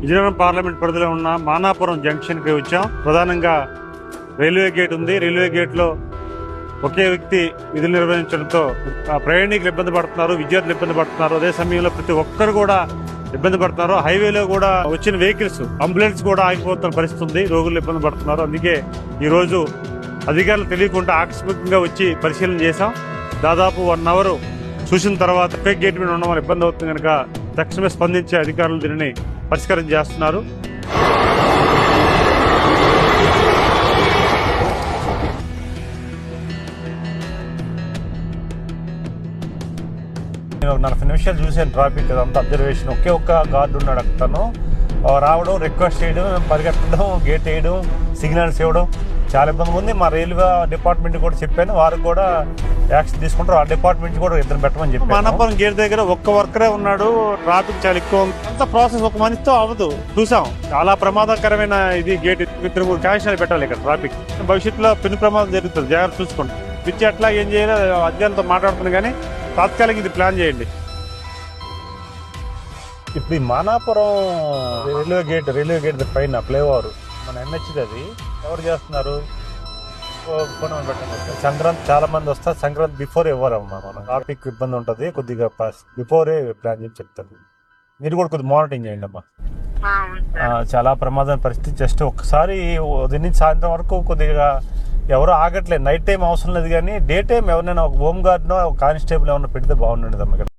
Vizianagaram parliament పరిధిలో ఉన్న మానాపురం జంక్షన్కి వచ్చాం. ప్రధానంగా రైల్వే గేట్ ఉంది. రైల్వే గేట్లో ఒకే వ్యక్తి విధులు నిర్వహించడంతో ఆ ప్రయాణికులు ఇబ్బంది పడుతున్నారు విద్యార్థులు ఇబ్బంది పడుతున్నారు. అదే సమయంలో ప్రతి ఒక్కరు కూడా ఇబ్బంది పడుతున్నారు. హైవేలో కూడా వచ్చిన వెహికల్స్ అంబులెన్స్ కూడా ఆగిపోతున్న పరిస్థితి ఉంది. రోగులు ఇబ్బంది పడుతున్నారు. అందుకే ఈరోజు అధికారులు తెలియకుండా ఆకస్మికంగా వచ్చి పరిశీలన చేశాం. దాదాపు వన్ అవర్ చూసిన తర్వాత ఫేక్ గేట్ మీద ఉండడం వల్ల ఇబ్బంది అవుతుంది కనుక తక్షణమే స్పందించే అధికారులు దీనిని పరిష్కారం చేస్తున్నారు. నేను ఒక నలభై నిమిషాలు చూసాను ట్రాఫిక్ అంతా అబ్జర్వేషన్ ఒకే ఒక్క గార్డు ఉన్నాడు అతను. రావడం రిక్వెస్ట్ చేయడం పరిగెత్తడం గేట్ వేయడం సిగ్నల్స్ ఇవ్వడం. చాలా ఇబ్బంది ఉంది. మా రైల్వే డిపార్ట్మెంట్ కూడా చెప్పాను. వారు కూడా యాక్షన్ తీసుకుంటారు. ఆ డిపార్ట్మెంట్ కూడా ఇద్దరు పెట్టమని చెప్పి మానపురం గేట్ దగ్గర ఒక్క వర్కరే ఉన్నాడు. ట్రాఫిక్ చాలా ఎక్కువ అంత ప్రాసెస్ ఒక మనిషితో అవ్వదు. చూసాం. చాలా ప్రమాదకరమైన ఇది గేట్. ఇద్దరు మూడు పెట్టాలి ఇక్కడ ట్రాఫిక్. భవిష్యత్తులో పెను ప్రమాదం జరుగుతుంది. జాగ్రత్త చూసుకోండి. పిచ్చి ఎట్లా ఏం చేయాలో అధ్యయనంతో మాట్లాడుతున్నాను కానీ తాత్కాలిక ఇది ప్లాన్ చేయండి. ఇప్పుడు ఈ Manapuram railway gate railway gate పైన ఫ్లైఓవర్. మన ఎన్హెచ్ది అది. ఎవరు చేస్తున్నారు. సంక్రాంతి చాలా మంది వస్తారు. సంక్రాంతి బిఫోర్ ఇవ్వరమ్మా మన. ట్రాఫిక్ ఇబ్బంది ఉంటుంది. కొద్దిగా బిఫోరే ప్లాన్ చేసి చెప్తారు. మీరు కూడా కొద్దిగా మానిటరింగ్ చేయండి అమ్మా. చాలా ప్రమాదమైన పరిస్థితి. జస్ట్ ఒక్కసారి ఉదయం నుంచి సాయంత్రం వరకు కొద్దిగా ఎవరు ఆగట్లేదు. నైట్ టైం అవసరం లేదు కానీ డే టైం ఎవరైనా ఒక హోమ్ గార్డ్నో ఒక కానిస్టేబుల్ ఏమైనా పెడితే బాగుండేది అమ్మ